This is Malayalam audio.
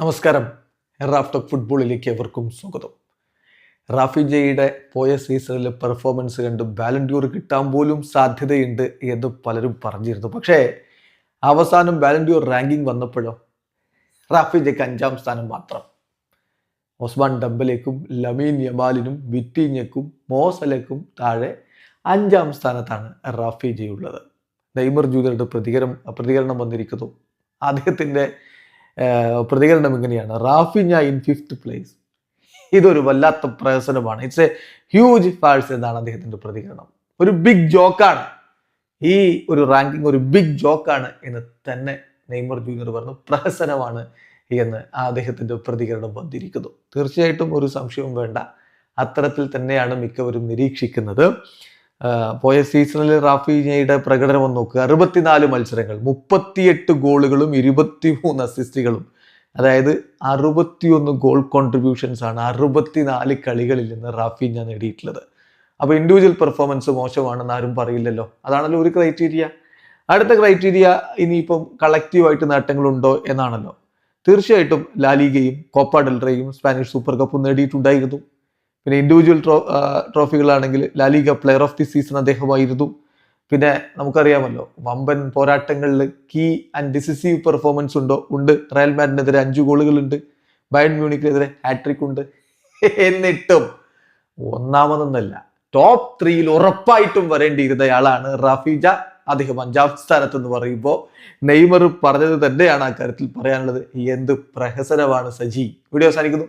നമസ്കാരം. റാഫ്റ്റോക്ക് ഫുട്ബോളിലേക്ക് എവർക്കും സ്വാഗതം. റാഫി ജയുടെ പോയ സീസണിലെ പെർഫോമൻസ് കണ്ട് ബാലൻഡ്യൂർ കിട്ടാൻ പോലും സാധ്യതയുണ്ട് എന്ന് പലരും പറഞ്ഞിരുന്നു. പക്ഷേ അവസാനം ബാലൻഡ്യൂർ റാങ്കിങ് വന്നപ്പോഴോ? റാഫി ജയ്ക്ക് അഞ്ചാം സ്ഥാനം മാത്രം. ഒസ്മാൻ ഡംബലേക്കും ലമീൻ യമാലിനും വിറ്റീഞ്ഞക്കും മോസലക്കും താഴെ അഞ്ചാം സ്ഥാനത്താണ് റാഫി ജയുള്ളത് നെയ്മർ ജൂനിയറുടെ പ്രതികരണം പ്രതികരണം വന്നിരിക്കുന്നു. അദ്ദേഹത്തിന്റെ പ്രതികരണം ഇങ്ങനെയാണ്. റാഫിഞ്ഞ ഇൻ ഫിഫ്ത്ത് പ്ലേസ് ഇതൊരു വല്ലാത്ത പ്രഹസനമാണ്. ഇറ്റ്സ് എ ഹ്യൂജ് ഫാൾസ് എന്നാണ് അദ്ദേഹത്തിന്റെ പ്രതികരണം. ഒരു ബിഗ് ജോക്കാണ് ഈ ഒരു റാങ്കിങ് ഒരു ബിഗ് ജോക്കാണ് എന്ന് തന്നെ നെയ്മർ ജൂനിയർ പറഞ്ഞു. പ്രഹസനമാണ് എന്ന് അദ്ദേഹത്തിന്റെ പ്രതികരണം വന്നിരിക്കുന്നു. തീർച്ചയായിട്ടും ഒരു സംശയവും വേണ്ട. അത്തരത്തിൽ തന്നെയാണ് മിക്കവരും നിരീക്ഷിക്കുന്നത്. പോയ സീസണിൽ റാഫീനയുടെ പ്രകടനം ഒന്ന് നോക്കുക. അറുപത്തിനാല് മത്സരങ്ങൾ മുപ്പത്തിയെട്ട് ഗോളുകളും ഇരുപത്തിമൂന്ന് അസിസ്റ്റുകളും. അതായത് അറുപത്തിയൊന്ന് ഗോൾ കോൺട്രിബ്യൂഷൻസ് ആണ് അറുപത്തിനാല് കളികളിൽ നിന്ന് റാഫിഞ്ഞ നേടിയിട്ടുള്ളത്. അപ്പോൾ ഇൻഡിവിജ്വൽ പെർഫോമൻസ് മോശമാണെന്ന് ആരും പറയില്ലല്ലോ. അതാണല്ലോ ഒരു ക്രൈറ്റീരിയ അടുത്ത ക്രൈറ്റീരിയ ഇനിയിപ്പം കളക്റ്റീവായിട്ട് നേട്ടങ്ങളുണ്ടോ എന്നാണല്ലോ. തീർച്ചയായിട്ടും ലാലിഗയും കോപ്പ ഡെൽറയും സ്പാനിഷ് സൂപ്പർ കപ്പും നേടിയിട്ടുണ്ടായിരുന്നു. പിന്നെ ഇൻഡിവിജ്വൽ ട്രോ ട്രോഫികളാണെങ്കിൽ LaLiga player of the season അദ്ദേഹമായിരുന്നു. പിന്നെ നമുക്കറിയാമല്ലോ വമ്പൻ പോരാട്ടങ്ങളിൽ കീ ആൻഡ് ഡിസിസീവ് പെർഫോമൻസ് ഉണ്ടോ? ഉണ്ട്. റയൽ മാഡിനെതിരെ അഞ്ച് ഗോളുകളുണ്ട്. ബയൺ മ്യൂണിക്കിനെതിരെ ഹാട്രിക് ഉണ്ട്. എന്നിട്ടും ഒന്നാമതൊന്നല്ല ടോപ്പ് ത്രീയിൽ ഉറപ്പായിട്ടും വരേണ്ടിയിരുന്നയാളാണ് റാഫിജ. അദ്ദേഹം അഞ്ചാം സ്ഥാനത്ത് എന്ന് പറയുമ്പോൾ നെയ്മർ പറഞ്ഞത് തന്നെയാണ് ആ കാര്യത്തിൽ പറയാനുള്ളത്. എന്ത് പ്രഹസനമാണ് സജി. വീഡിയോ അവസാനിക്കുന്നു.